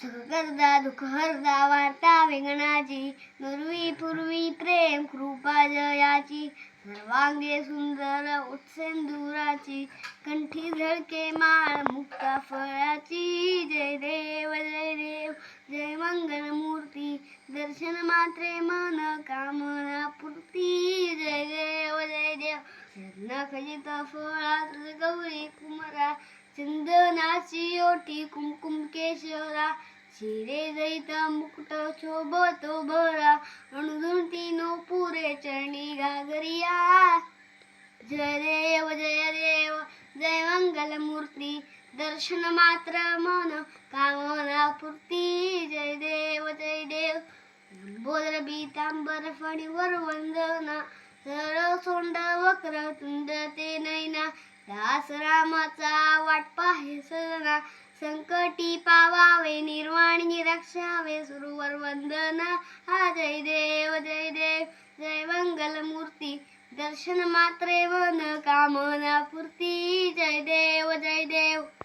सुखकर्दा करदा वार्ता वेंगणाची नुरवी पूर्वी प्रेम कृपा जयाची सर्वांगे सुंदर उत्सेंदुराची कंठी झळके माळ मुक्ता फळाची जय देव जय देव जय मंगल मूर्ती दर्शन मात्रे मन कामना पूर्ती जय देव जय देव चरणा खजित फळा गौरी कुमरा चंदनाची ओटी कुमकुम केशरा शिरे जैत मुकुट शोभतो भरा अणुधुंती नो पुरे चरणी घागरिया. जय देव जय देव जय मंगल मूर्ती दर्शन मात्र मन कामना पूर्ती. जय देव जय देव बोल बीतांबर फणीवर वंदना. सरळ सोंड वक्र तुंड ते नाही दास रामाचा वाट पाहे सजना संकटी पावावे निर्वाणी रक्षावे सुरुवर वंदना. हा जय देव जय देव जय मंगल मूर्ती. दर्शन मात्रे मन कामना पूर्ती. जय देव.